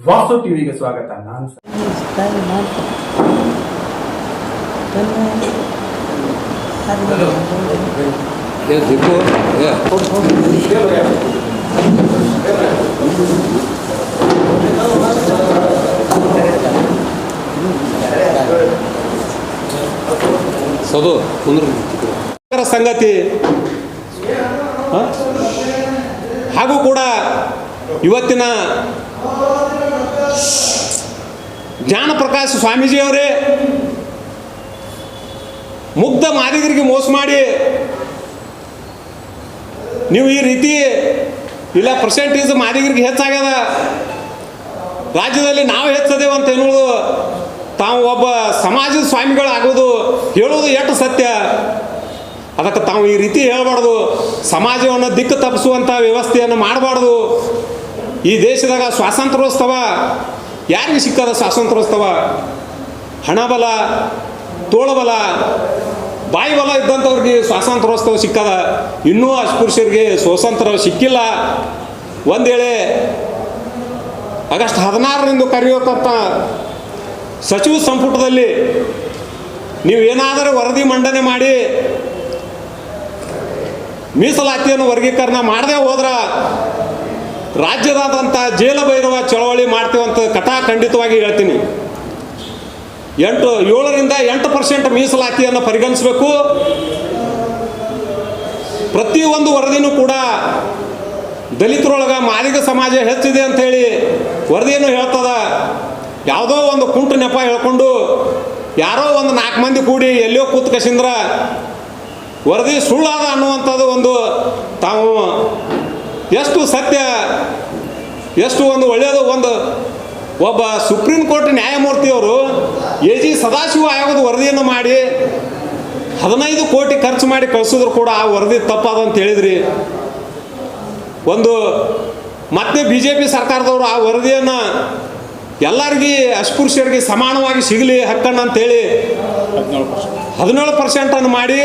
ವಾಸು ಟಿವಿಗೆ ಸ್ವಾಗತ ನಾನು ಸದು ಕುಂದ್ರ ಸಂಗತಿ ಹಾಗೂ ಕೂಡ ಇವತ್ತಿನ ಜ್ಞಾನಪ್ರಕಾಶ್ ಸ್ವಾಮೀಜಿಯವರೇ ಮುಗ್ಧ ಮಾದಿಗರಿಗೆ ಮೋಸ ಮಾಡಿ, ನೀವು ಈ ರೀತಿ ಇಲ್ಲ ಪರ್ಸೆಂಟೇಜ್ ಮಾದಿಗರಿಗೆ ಹೆಚ್ಚಾಗ್ಯದ. ರಾಜ್ಯದಲ್ಲಿ ನಾವು ಹೆಚ್ಚದೇವು ಅಂತ ಹೇಳೋದು ತಾವು ಒಬ್ಬ ಸಮಾಜದ ಸ್ವಾಮಿಗಳಾಗೋದು ಹೇಳೋದು ಎಷ್ಟು ಸತ್ಯ. ಅದಕ್ಕೆ ತಾವು ಈ ರೀತಿ ಹೇಳಬಾರ್ದು. ಸಮಾಜವನ್ನು ದಿಕ್ಕು ತಪ್ಪಿಸುವಂಥ ವ್ಯವಸ್ಥೆಯನ್ನು ಮಾಡಬಾರ್ದು. ಈ ದೇಶದಾಗ ಸ್ವಾತಂತ್ರ್ಯೋತ್ಸವ ಯಾರಿಗೆ ಸಿಕ್ಕದ ಸ್ವಾತಂತ್ರ್ಯೋತ್ಸವ ಹಣಬಲ, ತೋಳಬಲ ಬಾಯಿ ಬಲ ಇದ್ದಂಥವ್ರಿಗೆ ಸ್ವಾತಂತ್ರ್ಯೋತ್ಸವ ಸಿಕ್ಕದ? ಇನ್ನೂ ಅಸ್ಪೃಶ್ಯರಿಗೆ ಸ್ವಾತಂತ್ರ್ಯ ಸಿಕ್ಕಿಲ್ಲ. ಒಂದೇಳೆ ಆಗಸ್ಟ್ ಹದಿನಾರರಿಂದ ಕರೆಯುವಂಥ ಸಚಿವ ಸಂಪುಟದಲ್ಲಿ ನೀವು ಏನಾದರೂ ವರದಿ ಮಂಡನೆ ಮಾಡಿ ಮೀಸಲಾತಿಯನ್ನು ವರ್ಗೀಕರಣ ಮಾಡದೆ ಹೋದ್ರ ರಾಜ್ಯದಾದಂಥ ಜೇಲ ಭೈರವ ಚಳವಳಿ ಮಾಡ್ತೀವಂತ ಕಟಾಖಂಡಿತವಾಗಿ ಹೇಳ್ತೀನಿ. ಎಂಟು, ಏಳರಿಂದ ಎಂಟು ಪರ್ಸೆಂಟ್ ಮೀಸಲಾತಿಯನ್ನು ಪರಿಗಣಿಸಬೇಕು. ಪ್ರತಿಯೊಂದು ವರದಿನೂ ಕೂಡ ದಲಿತರೊಳಗೆ ಮಾದಿಗ ಸಮಾಜ ಹೆಚ್ಚಿದೆ ಅಂಥೇಳಿ ವರದಿಯನ್ನು ಹೇಳ್ತದ. ಯಾವುದೋ ಒಂದು ಕುಂಟು ನೆಪ ಹೇಳ್ಕೊಂಡು ಯಾರೋ ಒಂದು ನಾಲ್ಕು ಮಂದಿ ಕೂಡಿ ಎಲ್ಲೋ ಕೂತ್ಕಸಿಂದ್ರ ವರದಿ ಸುಳ್ಳಾದ ಅನ್ನುವಂಥದ್ದು ಒಂದು ತಾವು ಎಷ್ಟು ಸತ್ಯ, ಎಷ್ಟು ಒಂದು ಒಳ್ಳೆಯದು, ಒಂದು ಒಬ್ಬ ಸುಪ್ರೀಂ ಕೋರ್ಟ್ ನ್ಯಾಯಮೂರ್ತಿಯವರು ಎ ಜಿ ಸದಾಶಿವ ಆಯೋಗದ ವರದಿಯನ್ನು ಮಾಡಿ ಹದಿನೈದು ಕೋಟಿ ಖರ್ಚು ಮಾಡಿ ಕಳಿಸಿದ್ರು ಕೂಡ ಆ ವರದಿ ತಪ್ಪಾದಂತ ಹೇಳಿದ್ರಿ. ಒಂದು ಮತ್ತೆ ಬಿ ಜೆ ಪಿ ಸರ್ಕಾರದವರು ಆ ವರದಿಯನ್ನು ಎಲ್ಲರಿಗೆ, ಅಸ್ಪೃಶ್ಯರಿಗೆ ಸಮಾನವಾಗಿ ಸಿಗಲಿ ಹಕ್ಕನ್ನು ಅಂತೇಳಿ ಹದಿನೇಳು ಪರ್ಸೆಂಟನ್ನು ಮಾಡಿ,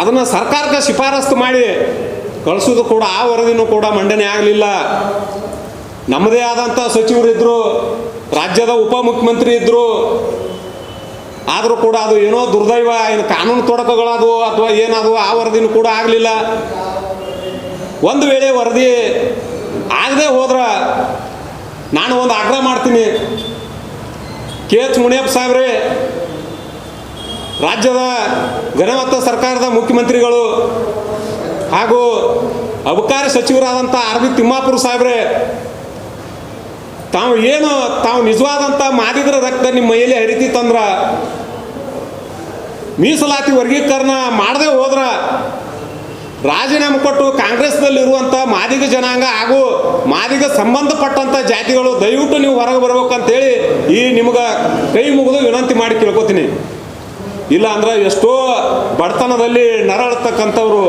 ಅದನ್ನು ಸರ್ಕಾರಕ್ಕೆ ಶಿಫಾರಸ್ತು ಮಾಡಿ ಕಳಿಸೋದು ಕೂಡ ಆ ವರದಿನೂ ಕೂಡ ಮಂಡನೆ ಆಗಲಿಲ್ಲ. ನಮ್ಮದೇ ಆದಂಥ ಸಚಿವರಿದ್ದರು ರಾಜ್ಯದ ಉಪಮುಖ್ಯಮಂತ್ರಿ ಇದ್ದರು ಆದರೂ ಕೂಡ ಅದು ಏನೋ ದುರ್ದೈವ, ಏನು ಕಾನೂನು ತೊಡಕುಗಳಾದವು ಅಥವಾ ಏನಾದವು ಆ ವರದಿನೂ ಕೂಡ ಆಗಲಿಲ್ಲ. ಒಂದು ವೇಳೆ ವರದಿ ಆಗದೆ ಹೋದ್ರ ನಾನು ಒಂದು ಆಗ್ರಹ ಮಾಡ್ತೀನಿ. ಕೆ ಎಚ್ ಮುನಿಯಪ್ಪ ಸಾಹೇಬ್ರೆ, ರಾಜ್ಯದ ಘನವತ್ತ ಸರ್ಕಾರದ ಮುಖ್ಯಮಂತ್ರಿಗಳು ಹಾಗೂ ಅಬಕಾರಿ ಸಚಿವರಾದಂಥ ಆರ್ ತಿಮ್ಮಾಪುರ ಸಾಹೇಬ್ರೆ, ತಾವು ಏನು, ತಾವು ನಿಜವಾದಂಥ ಮಾದಿದ್ರ ರಕ್ತ ನಿಮ್ಮ ಮೈಯಲ್ಲಿ ಹರಿತಿತ್ತಂದ್ರ ಮೀಸಲಾತಿ ವರ್ಗೀಕರಣ ಮಾಡದೆ ಹೋದ್ರ ರಾಜೀನಾಮೆ ಕೊಟ್ಟು ಕಾಂಗ್ರೆಸ್ನಲ್ಲಿರುವಂಥ ಮಾದಿಗ ಜನಾಂಗ ಹಾಗೂ ಮಾದಿಗ ಸಂಬಂಧಪಟ್ಟಂಥ ಜಾತಿಗಳು ದಯವಿಟ್ಟು ನೀವು ಹೊರಗೆ ಬರ್ಬೇಕಂತೇಳಿ ಈ ನಿಮ್ಗೆ ಕೈ ಮುಗಿದು ವಿನಂತಿ ಮಾಡಿ ಕೇಳ್ಕೊತೀನಿ. ಇಲ್ಲ ಅಂದ್ರೆ ಎಷ್ಟೋ ಬಡತನದಲ್ಲಿ ನರಳತಕ್ಕಂಥವ್ರು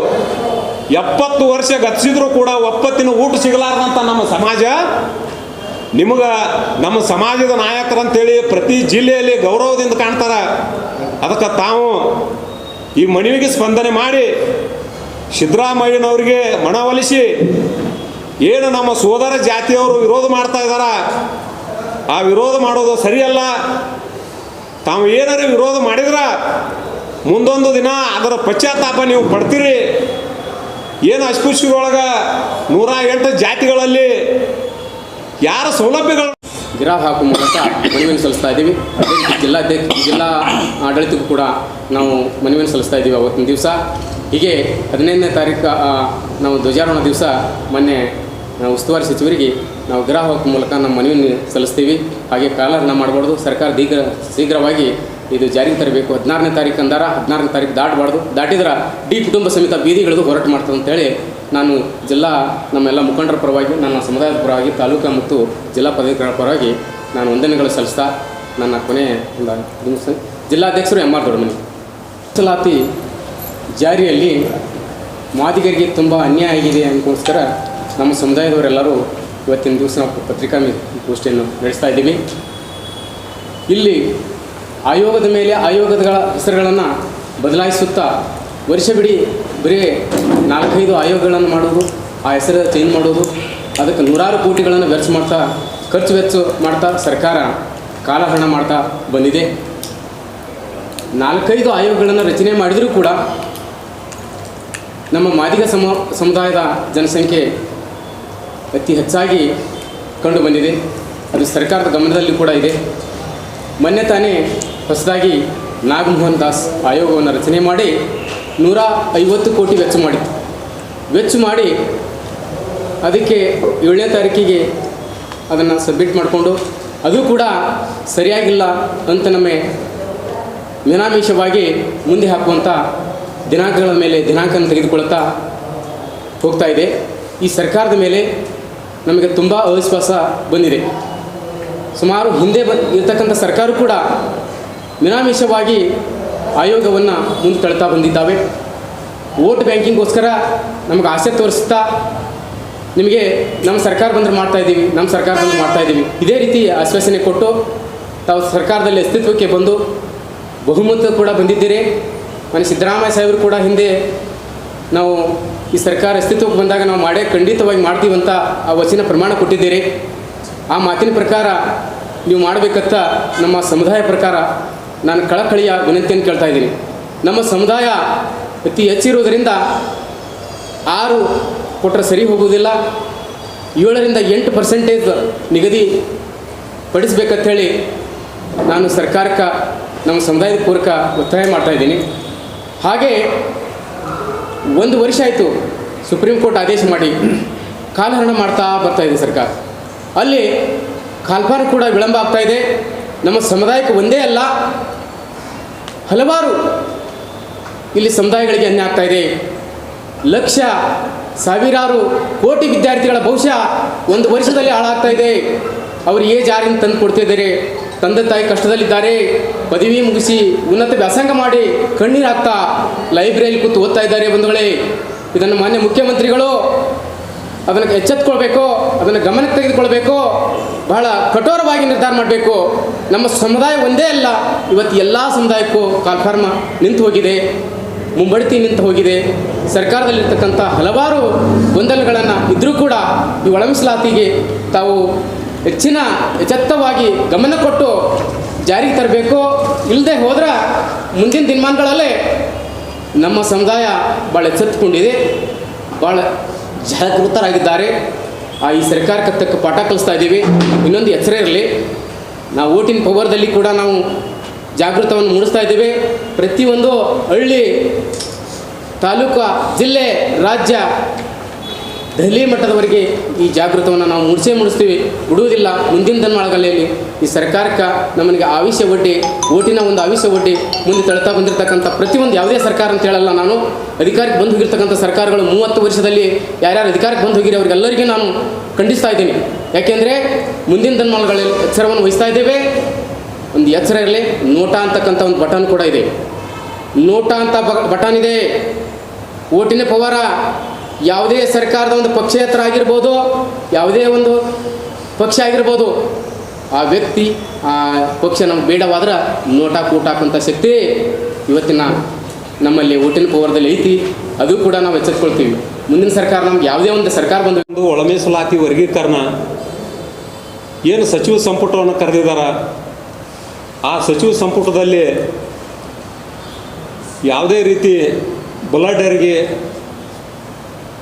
ಎಪ್ಪತ್ತು ವರ್ಷ ಗತಿಸಿದ್ರು ಕೂಡ ಒಪ್ಪತ್ತಿನ ಊಟ ಸಿಗಲಾರ್ದಂಥ ನಮ್ಮ ಸಮಾಜ, ನಿಮಗೆ ನಮ್ಮ ಸಮಾಜದ ನಾಯಕರಂತೇಳಿ ಪ್ರತಿ ಜಿಲ್ಲೆಯಲ್ಲಿ ಗೌರವದಿಂದ ಕಾಣ್ತಾರೆ. ಅದಕ್ಕೆ ತಾವು ಈ ಮನವಿಗೆ ಸ್ಪಂದನೆ ಮಾಡಿ ಸಿದ್ದರಾಮಯ್ಯನವರಿಗೆ ಮನವೊಲಿಸಿ ಏನು ನಮ್ಮ ಸೋದರ ಜಾತಿಯವರು ವಿರೋಧ ಮಾಡ್ತಾ ಇದ್ದಾರ ಆ ವಿರೋಧ ಮಾಡೋದು ಸರಿಯಲ್ಲ. ತಾವು ಏನಾರ ವಿರೋಧ ಮಾಡಿದ್ರ ಮುಂದೊಂದು ದಿನ ಅದರ ಪಶ್ಚಾತ್ತಾಪ ನೀವು ಪಡ್ತೀರಿ. ಏನು ಅಸ್ಪೃಶ್ಯರೊಳಗೆ ನೂರ ಎಂಟು ಜಾತಿಗಳಲ್ಲಿ ಯಾರ ಸೌಲಭ್ಯಗಳು? ಗಿರಾ ಹಾಕುವ ಮೂಲಕ ಮನವಿಯನ್ನು ಸಲ್ಲಿಸ್ತಾ ಇದ್ದೀವಿ. ಜಿಲ್ಲಾಧ್ಯಕ್ಷ ಜಿಲ್ಲಾ ಆಡಳಿತಕ್ಕೂ ಕೂಡ ನಾವು ಮನವಿಯನ್ನು ಸಲ್ಲಿಸ್ತಾ ಇದ್ದೀವಿ ಅವತ್ತಿನ ದಿವಸ. ಹೀಗೆ ಹದಿನೈದನೇ ತಾರೀಕು ನಾವು ಧ್ವಜಾರೋಹಣ ದಿವಸ ಮೊನ್ನೆ ಉಸ್ತುವಾರಿ ಸಚಿವರಿಗೆ ನಾವು ಗಿರಾ ಹಾಕುವ ಮೂಲಕ ನಮ್ಮ ಮನವಿಯನ್ನು ಸಲ್ಲಿಸ್ತೀವಿ. ಹಾಗೆ ಕಾಲರ್ನ ಮಾಡಬಾರ್ದು. ಸರ್ಕಾರ ದೀಘ್ರ ಶೀಘ್ರವಾಗಿ ಇದು ಜಾರಿಗೆ ತರಬೇಕು. ಹದಿನಾರನೇ ತಾರೀಕು ಅಂದಾರ, ಹದಿನಾರನೇ ತಾರೀಕು ದಾಟಬಾರ್ದು. ದಾಟಿದ್ರೆ ಡಿ ಕುಟುಂಬ ಸಮೇತ ಬೀದಿಗಿಳಿದು ಹೋರಾಟ ಮಾಡ್ತದೆ ಅಂತೇಳಿ ನಾನು ಜಿಲ್ಲಾ ನಮ್ಮೆಲ್ಲ ಮುಖಂಡರ ಪರವಾಗಿ, ನನ್ನ ಸಮುದಾಯದ ಪರವಾಗಿ ತಾಲೂಕು ಮತ್ತು ಜಿಲ್ಲಾ ಪದಾಧಿಕಾರಿಗಳ ಪರವಾಗಿ ನಾನು ವಂದನೆಗಳು ಸಲ್ಲಿಸ್ತಾ ನನ್ನ ಕೊನೆ ಜಿಲ್ಲಾಧ್ಯಕ್ಷರು ಎಂ ಆರ್ ದೊಡ್ಡಮನಿ. ಮೀಸಲಾತಿ ಜಾರಿಯಲ್ಲಿ ಮಾದಿಗರಿಗೆ ತುಂಬ ಅನ್ಯಾಯ ಆಗಿದೆ ಅದಕ್ಕೋಸ್ಕರ ನಮ್ಮ ಸಮುದಾಯದವರೆಲ್ಲರೂ ಇವತ್ತಿನ ದಿವಸ ನಾವು ಪತ್ರಿಕಾ ಗೋಷ್ಠಿಯನ್ನು ನಡೆಸ್ತಾ ಇದ್ದೀವಿ. ಇಲ್ಲಿ ಆಯೋಗದ ಮೇಲೆ ಆಯೋಗಗಳ ಹೆಸರುಗಳನ್ನು ಬದಲಾಯಿಸುತ್ತಾ ವರ್ಷವಿಡೀ ಬರೀ ನಾಲ್ಕೈದು ಆಯೋಗಗಳನ್ನು ಮಾಡೋದು ಆ ಹೆಸರು ಚೇಂಜ್ ಮಾಡೋದು ಅದಕ್ಕೆ ನೂರಾರು ಕೋಟಿಗಳನ್ನು ವೆಚ್ಚ ಮಾಡ್ತಾ, ಖರ್ಚು ವೆಚ್ಚ ಮಾಡ್ತಾ ಸರ್ಕಾರ ಕಾಲಹರಣ ಮಾಡ್ತಾ ಬಂದಿದೆ. ನಾಲ್ಕೈದು ಆಯೋಗಗಳನ್ನು ರಚನೆ ಮಾಡಿದರೂ ಕೂಡ ನಮ್ಮ ಮಾದಿಗ ಸಮ, ಸಮುದಾಯದ ಜನಸಂಖ್ಯೆ ಅತಿ ಹೆಚ್ಚಾಗಿ ಕಂಡು ಬಂದಿದೆ. ಅದು ಸರ್ಕಾರದ ಗಮನದಲ್ಲಿ ಕೂಡ ಇದೆ. ಮೊನ್ನೆ ತಾನೇ ಹೊಸದಾಗಿ ನಾಗಮೋಹನ್ ದಾಸ್ ಆಯೋಗವನ್ನು ರಚನೆ ಮಾಡಿ ನೂರ ಐವತ್ತು ಕೋಟಿ ವೆಚ್ಚ ಮಾಡಿತ್ತು. ವೆಚ್ಚ ಮಾಡಿ ಅದಕ್ಕೆ ಏಳನೇ ತಾರೀಕಿಗೆ ಅದನ್ನು ಸಬ್ಮಿಟ್ ಮಾಡಿಕೊಂಡು ಅದು ಕೂಡ ಸರಿಯಾಗಿಲ್ಲ ಅಂತ ನಮಗೆ ನಿರಾಮಿಷವಾಗಿ ಮುಂದೆ ಹಾಕುವಂಥ ದಿನಾಂಕಗಳ ಮೇಲೆ ದಿನಾಂಕವನ್ನು ತೆಗೆದುಕೊಳ್ತಾ ಹೋಗ್ತಾ ಇದೆ. ಈ ಸರ್ಕಾರದ ಮೇಲೆ ನಮಗೆ ತುಂಬ ಅವಿಶ್ವಾಸ ಬಂದಿದೆ. ಸುಮಾರು ಹಿಂದೆ ಬ ಇರ್ತಕ್ಕಂಥ ಸರ್ಕಾರ ಕೂಡ ಮಿನಾಮೀಷವಾಗಿ ಆಯೋಗವನ್ನು ಮುಂದೆ ತಳ್ತಾ ಬಂದಿದ್ದಾವೆ. ವೋಟ್ ಬ್ಯಾಂಕಿಂಗ್ಗೋಸ್ಕರ ನಮಗೆ ಆಸೆ ತೋರಿಸ್ತಾ ನಿಮಗೆ ನಮ್ಮ ಸರ್ಕಾರ ಬಂದರೆ ಮಾಡ್ತಾ ಇದ್ದೀವಿ, ನಮ್ಮ ಸರ್ಕಾರ ಬಂದು ಮಾಡ್ತಾ ಇದ್ದೀವಿ. ಇದೇ ರೀತಿ ಆಶ್ವಾಸನೆ ಕೊಟ್ಟು ತಾವು ಸರ್ಕಾರದಲ್ಲಿ ಅಸ್ತಿತ್ವಕ್ಕೆ ಬಂದು ಬಹುಮತ ಕೂಡ ಬಂದಿದ್ದೀರಿ. ಮನೆ ಸಿದ್ದರಾಮಯ್ಯ ಸಾಹೇಬರು ಕೂಡ ಹಿಂದೆ ನಾವು ಈ ಸರ್ಕಾರ ಅಸ್ತಿತ್ವಕ್ಕೆ ಬಂದಾಗ ನಾವು ಮಾಡೇ ಖಂಡಿತವಾಗಿ ಮಾಡ್ತೀವಂತ ಆ ವಚನ ಪ್ರಮಾಣ ಕೊಟ್ಟಿದ್ದೀರಿ. ಆ ಮಾತಿನ ಪ್ರಕಾರ ನೀವು ಮಾಡಬೇಕಂತ ನಮ್ಮ ಸಮುದಾಯ ಪ್ರಕಾರ ನಾನು ಕಳಕಳಿಯ ವಿನಂತಿಯನ್ನು ಕೇಳ್ತಾ ಇದ್ದೀನಿ. ನಮ್ಮ ಸಮುದಾಯ ಅತಿ ಹೆಚ್ಚಿರುವುದರಿಂದ ಆರು ಕೊಟ್ಟರೆ ಸರಿ ಹೋಗುವುದಿಲ್ಲ. ಏಳರಿಂದ ಎಂಟು ಪರ್ಸೆಂಟೇಜ್ ನಿಗದಿ ಹೇಳಿ ನಾನು ಸರ್ಕಾರಕ್ಕೆ, ನಮ್ಮ ಸಮುದಾಯದ ಪೂರ್ವಕ ಒತ್ತಾಯ ಮಾಡ್ತಾ ಇದ್ದೀನಿ. ಹಾಗೆ ಒಂದು ವರ್ಷ ಆಯಿತು ಸುಪ್ರೀಂ ಕೋರ್ಟ್ ಆದೇಶ ಮಾಡಿ ಕಾಲಹರಣ ಮಾಡ್ತಾ ಬರ್ತಾ ಇದೆ ಸರ್ಕಾರ. ಅಲ್ಲಿ ಕಾಲ್ಪಾರ ಕೂಡ ವಿಳಂಬ ಆಗ್ತಾ ಇದೆ. ನಮ್ಮ ಸಮುದಾಯಕ್ಕೆ ಒಂದೇ ಅಲ್ಲ, ಹಲವಾರು ಇಲ್ಲಿ ಸಮುದಾಯಗಳಿಗೆ ಅನ್ಯ ಆಗ್ತಾ ಇದೆ. ಲಕ್ಷ, ಸಾವಿರಾರು ಕೋಟಿ ವಿದ್ಯಾರ್ಥಿಗಳ ಭವಿಷ್ಯ ಒಂದು ವರ್ಷದಲ್ಲಿ ಹಾಳಾಗ್ತಾ ಇದೆ. ಅವರು ಏ ಜಾರಿನ ತಂದು ಕೊಡ್ತಿದ್ದಾರೆ ತಂದೆ ತಾಯಿ ಕಷ್ಟದಲ್ಲಿದ್ದಾರೆ. ಪದವಿ ಮುಗಿಸಿ ಉನ್ನತ ವ್ಯಾಸಂಗ ಮಾಡಿ ಕಣ್ಣೀರು ಹಾಕ್ತಾ ಲೈಬ್ರರಿಯಲ್ಲಿ ಕೂತು ಓದ್ತಾ ಇದ್ದಾರೆ ಬಂಧುಗಳೇ. ಇದನ್ನು ಮಾನ್ಯ ಮುಖ್ಯಮಂತ್ರಿಗಳು ಅದನ್ನು ಎಚ್ಚೆತ್ಕೊಳ್ಬೇಕು, ಅದನ್ನು ಗಮನಕ್ಕೆ ತೆಗೆದುಕೊಳ್ಬೇಕು. ಬಹಳ ಕಠೋರವಾಗಿ ನಿರ್ಧಾರ ಮಾಡಬೇಕು. ನಮ್ಮ ಸಮುದಾಯ ಒಂದೇ ಅಲ್ಲ, ಇವತ್ತು ಎಲ್ಲ ಸಮುದಾಯಕ್ಕೂ ಕಾಲ್ಫಾರ್ಮ ನಿಂತು ಹೋಗಿದೆ, ಮುಂಬಡ್ತಿ ನಿಂತು ಹೋಗಿದೆ. ಸರ್ಕಾರದಲ್ಲಿರ್ತಕ್ಕಂಥ ಹಲವಾರು ಗೊಂದಲಗಳನ್ನು ಇದ್ದರೂ ಕೂಡ ಈ ಒಳಮಿಸಲಾತಿಗೆ ತಾವು ಹೆಚ್ಚಿನ ಎಚ್ಚೆತ್ತವಾಗಿ ಗಮನ ಕೊಟ್ಟು ಜಾರಿಗೆ ತರಬೇಕು ಇಲ್ಲದೆ ಹೋದ್ರೆ ಮುಂದಿನ ದಿನಮಾನಗಳಲ್ಲೇ ನಮ್ಮ ಸಮುದಾಯ ಭಾಳ ಎಚ್ಚೆತ್ತುಕೊಂಡಿದೆ ಭಾಳ ಜಾಗೃತರಾಗಿದ್ದಾರೆ. ಆ, ಈ ಸರ್ಕಾರಕ್ಕೆ ತಕ್ಕ ಪಾಠ ಕಲಿಸ್ತಾ ಇದ್ದೀವಿ. ಇನ್ನೊಂದು ಎಚ್ಚರ ಇರಲಿ. ನಾವು ಓಟಿನ ಪವರ್ದಲ್ಲಿ ಕೂಡ ನಾವು ಜಾಗೃತವನ್ನು ಮೂಡಿಸ್ತಾ ಇದ್ದೇವೆ. ಪ್ರತಿಯೊಂದು ಹಳ್ಳಿ, ತಾಲೂಕು, ಜಿಲ್ಲೆ, ರಾಜ್ಯ, ದೆಹಲಿ ಮಟ್ಟದವರೆಗೆ ಈ ಜಾಗೃತವನ್ನು ನಾವು ಮೂಡಿಸೇ ಮೂಡಿಸ್ತೀವಿ. ಬಿಡುವುದಿಲ್ಲ ಮುಂದಿನ ದಿನಮಾನಗಳಲ್ಲಿ ಈ ಸರ್ಕಾರಕ್ಕೆ ನಮಗೆ ಆವಿಷ್ಯ ಒಡ್ಡಿ ಓಟಿನ ಒಂದು ಆವಿಷ್ಯ ಒಡ್ಡಿ ಮುಂದೆ ತಳ್ತಾ ಬಂದಿರತಕ್ಕಂಥ ಪ್ರತಿಯೊಂದು ಯಾವುದೇ ಸರ್ಕಾರ ಅಂತ ಹೇಳಲ್ಲ ನಾನು. ಅಧಿಕಾರಕ್ಕೆ ಬಂದು ಹೋಗಿರ್ತಕ್ಕಂಥ ಸರ್ಕಾರಗಳು ಮೂವತ್ತು ವರ್ಷದಲ್ಲಿ ಯಾರ್ಯಾರು ಅಧಿಕಾರಕ್ಕೆ ಬಂದು ಹೋಗಿರಿ ಅವರಿಗೆಲ್ಲರಿಗೂ ನಾನು ಖಂಡಿಸ್ತಾ ಇದ್ದೀನಿ. ಯಾಕೆಂದರೆ ಮುಂದಿನ ದಿನಮಾನಗಳಲ್ಲಿ ಎಚ್ಚರವನ್ನು ವಹಿಸ್ತಾ ಇದ್ದೇವೆ. ಒಂದು ಎಚ್ಚರ ಇರಲಿ, ನೋಟ ಅಂತಕ್ಕಂಥ ಒಂದು ಬಟನ್ ಕೂಡ ಇದೆ. ನೋಟ ಅಂತ ಬಟನ್ ಇದೆ. ಓಟಿನ ಪವಾರ, ಯಾವುದೇ ಸರ್ಕಾರದ ಒಂದು ಪಕ್ಷೇತರ ಆಗಿರ್ಬೋದು, ಯಾವುದೇ ಒಂದು ಪಕ್ಷ ಆಗಿರ್ಬೋದು, ಆ ವ್ಯಕ್ತಿ, ಆ ಪಕ್ಷ ನಮ್ಗೆ ಬೇಡವಾದ್ರೆ ನೋಟ ಕೂಟ ಹಾಕುವಂಥ ಶಕ್ತಿ ಇವತ್ತಿನ ನಮ್ಮಲ್ಲಿ ಓಟಿನ ಪವಾರದಲ್ಲಿ ಐತಿ. ಅದು ಕೂಡ ನಾವು ಎಚ್ಚರಿಸ್ಕೊಳ್ತೀವಿ ಮುಂದಿನ ಸರ್ಕಾರ ನಮ್ಗೆ ಯಾವುದೇ ಒಂದು ಸರ್ಕಾರ ಬಂದು ಒಂದು ವರ್ಗೀಕರಣ ಏನು ಸಚಿವ ಸಂಪುಟವನ್ನು ಕರೆದಿದ್ದಾರ? ಆ ಸಚಿವ ಸಂಪುಟದಲ್ಲಿ ಯಾವುದೇ ರೀತಿ ಬುಲಡರಿಗೆ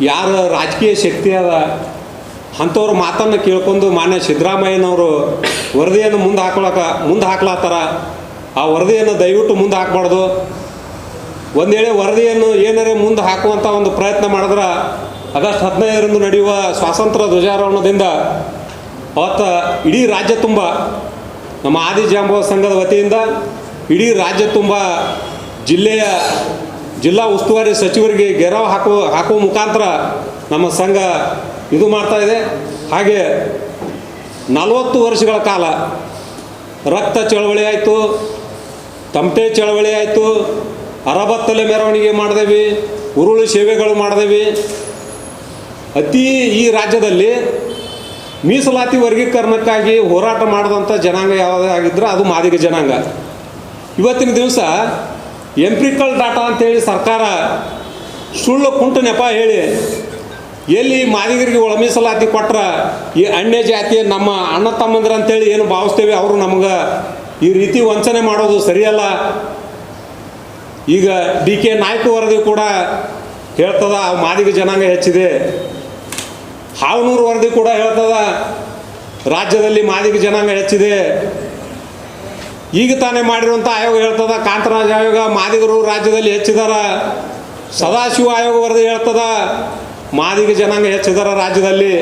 ಯಾರ ರಾಜಕೀಯ ಶಕ್ತಿ ಅದ ಅಂಥವ್ರ ಮಾತನ್ನು ಕೇಳ್ಕೊಂಡು ಮಾನ್ಯ ಸಿದ್ದರಾಮಯ್ಯನವರು ವರದಿಯನ್ನು ಮುಂದೆ ಹಾಕೊಳಕ ಮುಂದೆ ಹಾಕ್ಲಾತ್ತಾರ? ಆ ವರದಿಯನ್ನು ದಯವಿಟ್ಟು ಮುಂದೆ ಹಾಕ್ಬಾರ್ದು. ಒಂದು ವೇಳೆ ವರದಿಯನ್ನು ಏನಾರೇ ಮುಂದೆ ಹಾಕುವಂಥ ಒಂದು ಪ್ರಯತ್ನ ಮಾಡಿದ್ರೆ ಆಗಸ್ಟ್ ಹದಿನೈದರಂದು ನಡೆಯುವ ಸ್ವಾತಂತ್ರ್ಯ ಧ್ವಜಾರೋಹಣದಿಂದ ಅವತ್ತು ಇಡೀ ರಾಜ್ಯ ತುಂಬ ನಮ್ಮ ಆದಿಜಾಂಬವ ಸಂಘದ ವತಿಯಿಂದ ಇಡೀ ರಾಜ್ಯ ತುಂಬ ಜಿಲ್ಲೆಯ ಜಿಲ್ಲಾ ಉಸ್ತುವಾರಿ ಸಚಿವರಿಗೆ ಗೆರವು ಹಾಕುವ ಹಾಕುವ ಮುಖಾಂತರ ನಮ್ಮ ಸಂಘ ಇದು ಮಾಡ್ತಾ ಇದೆ. ಹಾಗೆ ನಲವತ್ತು ವರ್ಷಗಳ ಕಾಲ ರಕ್ತ ಚಳವಳಿ ಆಯಿತು, ತಂಪೆ ಚಳವಳಿ ಆಯಿತು, ಅರಬತ್ತಲೆ ಮೆರವಣಿಗೆ ಮಾಡಿದೆವಿ, ಉರುಳು ಸೇವೆಗಳು ಮಾಡಿದೆವಿ. ಅತಿ ಈ ರಾಜ್ಯದಲ್ಲಿ ಮೀಸಲಾತಿ ವರ್ಗೀಕರಣಕ್ಕಾಗಿ ಹೋರಾಟ ಮಾಡಿದಂಥ ಜನಾಂಗ ಯಾವುದೇ ಆಗಿದ್ರೆ ಅದು ಮಾದಿಗ ಜನಾಂಗ. ಇವತ್ತಿನ ದಿವಸ ಎಂಪ್ರಿಕಲ್ ಡಾಟಾ ಅಂತೇಳಿ ಸರ್ಕಾರ ಸುಳ್ಳು ಕುಂಟು ನೆಪ ಹೇಳಿ ಎಲ್ಲಿ ಮಾದಿಗರಿಗೆ ಒಳ ಮೀಸಲಾತಿ ಕೊಟ್ರ ಈ ಅನ್ಯ ಜಾತಿ, ನಮ್ಮ ಅಣ್ಣ ತಮ್ಮಂದ್ರೆ ಅಂತೇಳಿ ಏನು ಭಾವಿಸ್ತೇವೆ ಅವರು ನಮ್ಗೆ ಈ ರೀತಿ ವಂಚನೆ ಮಾಡೋದು ಸರಿಯಲ್ಲ. ಈಗ ಡಿ ಕೆ ನಾಯ್ಕ ವರದಿ ಕೂಡ ಹೇಳ್ತದ ಮಾದಿಗ ಜನಾಂಗ ಹೆಚ್ಚಿದೆ. ಹಾವನೂರು ವರದಿ ಕೂಡ ಹೇಳ್ತದ. ರಾಜ್ಯದಲ್ಲಿ ಮಾದಿಗ ಜನಾಂಗ ಹೆಚ್ಚಿದೆ. ಈಗ ತಾನೇ ಮಾಡಿರುವಂಥ ಆಯೋಗ ಹೇಳ್ತದ. ಕಾಂತರಾಜ ಆಯೋಗ ಮಾದಿಗರು ರಾಜ್ಯದಲ್ಲಿ ಹೆಚ್ಚಿದಾರ. ಸದಾಶಿವ ಆಯೋಗ ವರದಿ ಹೇಳ್ತದ. ಮಾದಿಗ ಜನಾಂಗ ಹೆಚ್ಚಿದಾರ ರಾಜ್ಯದಲ್ಲಿ.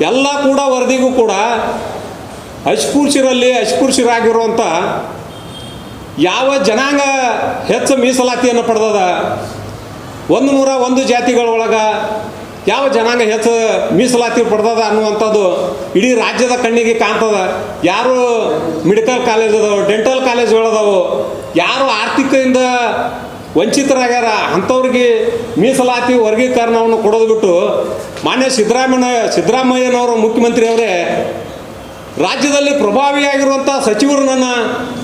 ಎಲ್ಲ ಕೂಡ ವರದಿಗೂ ಕೂಡ ಅಸ್ಪೃಶ್ಯರಲ್ಲಿ ಅಸ್ಪೃಶ್ಯರಾಗಿರುವಂಥ ಯಾವ ಜನಾಂಗ ಹೆಚ್ಚು ಮೀಸಲಾತಿಯನ್ನು ಪಡೆದದ? ಒಂದು ನೂರ ಒಂದು ಜಾತಿಗಳೊಳಗೆ ಯಾವ ಜನಾಂಗ ಹೆಚ್ಚು ಮೀಸಲಾತಿ ಪಡೆದದ ಅನ್ನುವಂಥದ್ದು ಇಡೀ ರಾಜ್ಯದ ಕಣ್ಣಿಗೆ ಕಾಣ್ತದ. ಯಾರು ಮೆಡಿಕಲ್ ಕಾಲೇಜ್ ಅದಾವೆ ಡೆಂಟಲ್ ಕಾಲೇಜ್ಗಳದಾವು ಯಾರು ಆರ್ಥಿಕದಿಂದ ವಂಚಿತರಾಗ್ಯಾರ, ಅಂಥವ್ರಿಗೆ ಮೀಸಲಾತಿ ವರ್ಗೀಕರಣವನ್ನು ಕೊಡೋದು ಬಿಟ್ಟು ಮಾನ್ಯ ಸಿದ್ದರಾಮಯ್ಯ, ಸಿದ್ದರಾಮಯ್ಯನವರು ಮುಖ್ಯಮಂತ್ರಿಯವರೇ ರಾಜ್ಯದಲ್ಲಿ ಪ್ರಭಾವಿಯಾಗಿರುವಂಥ ಸಚಿವರನ್ನ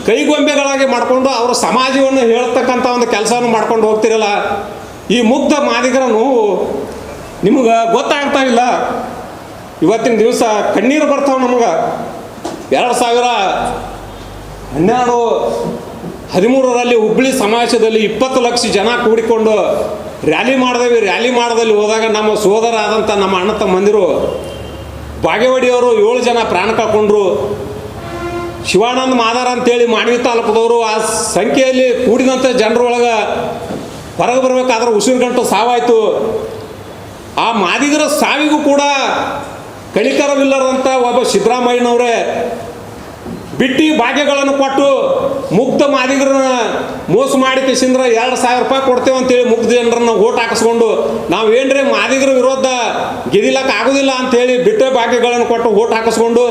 ಕೈಗೊಂಬೆಗಳಾಗಿ ಮಾಡಿಕೊಂಡು ಅವರ ಸಮಾಜವನ್ನು ಹೇಳ್ತಕ್ಕಂಥ ಒಂದು ಕೆಲಸವನ್ನು ಮಾಡ್ಕೊಂಡು ಹೋಗ್ತಿರಲ್ಲ. ಈ ಮುಗ್ಧ ಮಾದಿಗರ ನೋವು ನಿಮಗೆ ಗೊತ್ತಾಗ್ತಾ ಇಲ್ಲ. ಇವತ್ತಿನ ದಿವಸ ಕಣ್ಣೀರು ಬರ್ತಾವೆ ನಮ್ಗೆ. ಎರಡು ಸಾವಿರ ಹನ್ನೆರಡು ಹದಿಮೂರರಲ್ಲಿ ಹುಬ್ಬಳ್ಳಿ ಸಮಾಜದಲ್ಲಿ ಇಪ್ಪತ್ತು ಲಕ್ಷ ಜನ ಕೂಡಿಕೊಂಡು ರ್ಯಾಲಿ ಮಾಡಿದೇವಿ. ರ್ಯಾಲಿ ಮಾಡದಲ್ಲಿ ಹೋದಾಗ ನಮ್ಮ ಸೋದರ ಆದಂಥ ನಮ್ಮ ಅಣ್ಣ ತಮ್ಮಂದಿರು ಬಾಗೇವಾಡಿಯವರು ಏಳು ಜನ ಪ್ರಾಣ ಕಳ್ಕೊಂಡ್ರು. ಶಿವಾನಂದ ಮಾದಾರ ಅಂತೇಳಿ ಮಾನವಿ ತಾಲೂಕದವರು ಆ ಸಂಖ್ಯೆಯಲ್ಲಿ ಕೂಡಿದಂಥ ಜನರೊಳಗೆ ಹೊರಗೆ ಬರಬೇಕಾದ್ರೆ ಉಸಿರುಗಂಟು ಸಾವಾಯಿತು. ಆ ಮಾದಿಗರ ಸಾವಿಗೂ ಕೂಡ ಕಣಿಕರವಿಲ್ಲದಂತ ಒಬ್ಬ ಸಿದ್ದರಾಮಯ್ಯನವರೇ ಬಿಟ್ಟಿ ಭಾಗ್ಯಗಳನ್ನು ಕೊಟ್ಟು ಮುಗ್ಧ ಮಾದಿಗರನ್ನ ಮೋಸ ಮಾಡಿ ಕಿಸಿಂದ್ರ ಎರಡು ಸಾವಿರ ರೂಪಾಯಿ ಕೊಡ್ತೇವೆ ಅಂತೇಳಿ ಮುಗ್ಧ ಜನರನ್ನ ಓಟ್ ಹಾಕಿಸ್ಕೊಂಡು ನಾವು ಏನ್ರಿ ಮಾದಿಗರ ವಿರೋಧ ಗೆದಿಲಕ್ಕೆ ಆಗೋದಿಲ್ಲ ಅಂತೇಳಿ ಬಿಟ್ಟ ಭಾಗ್ಯಗಳನ್ನು ಕೊಟ್ಟು ಓಟ್ ಹಾಕಿಸ್ಕೊಂಡು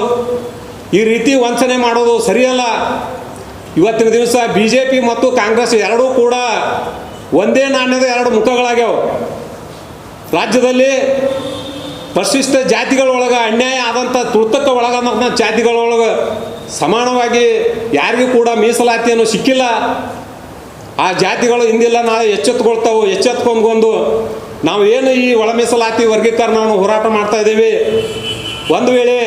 ಈ ರೀತಿ ವಂಚನೆ ಮಾಡೋದು ಸರಿಯಲ್ಲ. ಇವತ್ತಿನ ದಿವಸ ಬಿ ಮತ್ತು ಕಾಂಗ್ರೆಸ್ ಎರಡೂ ಕೂಡ ಒಂದೇ ನಾಣ್ಯದ ಎರಡು ಮುಖಗಳಾಗ್ಯಾವ. ರಾಜ್ಯದಲ್ಲಿ ಪರಿಶಿಷ್ಟ ಜಾತಿಗಳೊಳಗೆ ಅನ್ಯಾಯ ಆದಂಥ ತುರ್ತಕ್ಕೆ ಒಳಗಾದಂಥ ಜಾತಿಗಳೊಳಗೆ ಸಮಾನವಾಗಿ ಯಾರಿಗೂ ಕೂಡ ಮೀಸಲಾತಿಯನ್ನು ಸಿಕ್ಕಿಲ್ಲ. ಆ ಜಾತಿಗಳು ಹಿಂದಿಲ್ಲ, ನಾಳೆ ಎಚ್ಚೆತ್ಕೊಳ್ತಾವೆ ಬಂದು ನಾವು ಏನು ಈ ಒಳ ಮೀಸಲಾತಿ ವರ್ಗೀಕರಣವನ್ನು ಹೋರಾಟ ಮಾಡ್ತಾ ಇದ್ದೀವಿ? ಒಂದು ವೇಳೆ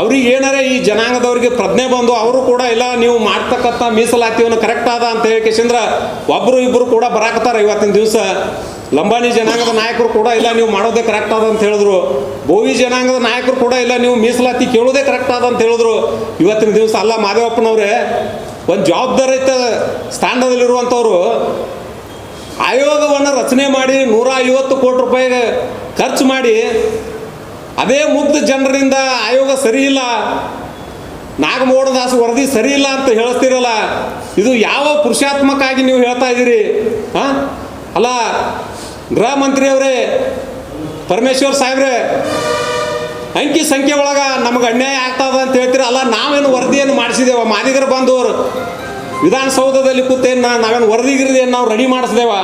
ಅವ್ರಿಗೆ ಏನಾರ ಈ ಜನಾಂಗದವ್ರಿಗೆ ಪ್ರಜ್ಞೆ ಬಂದು ಅವರು ಕೂಡ ಇಲ್ಲ, ನೀವು ಮಾಡ್ತಕ್ಕಂಥ ಮೀಸಲಾತಿಯನ್ನು ಕರೆಕ್ಟ್ ಆದ ಅಂತ ಹೇಳಿ ಕೇಶಂದ್ರ ಒಬ್ಬರು ಇಬ್ಬರು ಕೂಡ ಬರಾಕತ್ತಾರ ಇವತ್ತಿನ ದಿವಸ. ಲಂಬಾಣಿ ಜನಾಂಗದ ನಾಯಕರು ಕೂಡ ಇಲ್ಲ, ನೀವು ಮಾಡೋದೇ ಕರೆಕ್ಟ್ ಆದ ಅಂತ ಹೇಳಿದ್ರು. ಬೋವಿ ಜನಾಂಗದ ನಾಯಕರು ಕೂಡ ಇಲ್ಲ, ನೀವು ಮೀಸಲಾತಿ ಕೇಳೋದೇ ಕರೆಕ್ಟ್ ಆದ ಅಂತ ಹೇಳಿದ್ರು. ಇವತ್ತಿನ ದಿವಸ ಅಲ್ಲ, ಮಾದೇವಪ್ಪನವ್ರೆ, ಒಂದು ಜವಾಬ್ದಾರಿಯುತ ಸ್ಥಾನದಲ್ಲಿರುವಂಥವ್ರು ಆಯೋಗವನ್ನು ರಚನೆ ಮಾಡಿ ನೂರ ಐವತ್ತು ಕೋಟಿ ರೂಪಾಯಿಗೆ ಖರ್ಚು ಮಾಡಿ ಅದೇ ಮುಗ್ಧ ಜನರಿಂದ ಆಯೋಗ ಸರಿ ಇಲ್ಲ, ನಾಗಮೋಹನದಾಸ್ ವರದಿ ಸರಿ ಇಲ್ಲ ಅಂತ ಹೇಳ್ತೀರಲ್ಲ ಇದು ಯಾವ ಪುರುಷಾತ್ಮಕ ಆಗಿ ನೀವು ಹೇಳ್ತಾ ಇದ್ದೀರಿ? ಹಾಂ? ಅಲ್ಲ ಗೃಹ ಮಂತ್ರಿಯವರೇ, ಪರಮೇಶ್ವರ್ ಸಾಹೇಬ್ರೆ, ಅಂಕಿ ಸಂಖ್ಯೆ ಒಳಗೆ ನಮಗೆ ಅನ್ಯಾಯ ಆಗ್ತದ ಅಂತ ಹೇಳ್ತೀರ? ಅಲ್ಲ, ನಾವೇನು ವರದಿಯನ್ನು ಮಾಡಿಸಿದೇವ? ಮಾದಿಗರು ಬಂದವರು ವಿಧಾನಸೌಧದಲ್ಲಿ ಕೂತೇನು ನಾವೇನು ವರದಿ ಗಿರದಿ ನಾವು ರೆಡಿ ಮಾಡಿಸಿದೇವ?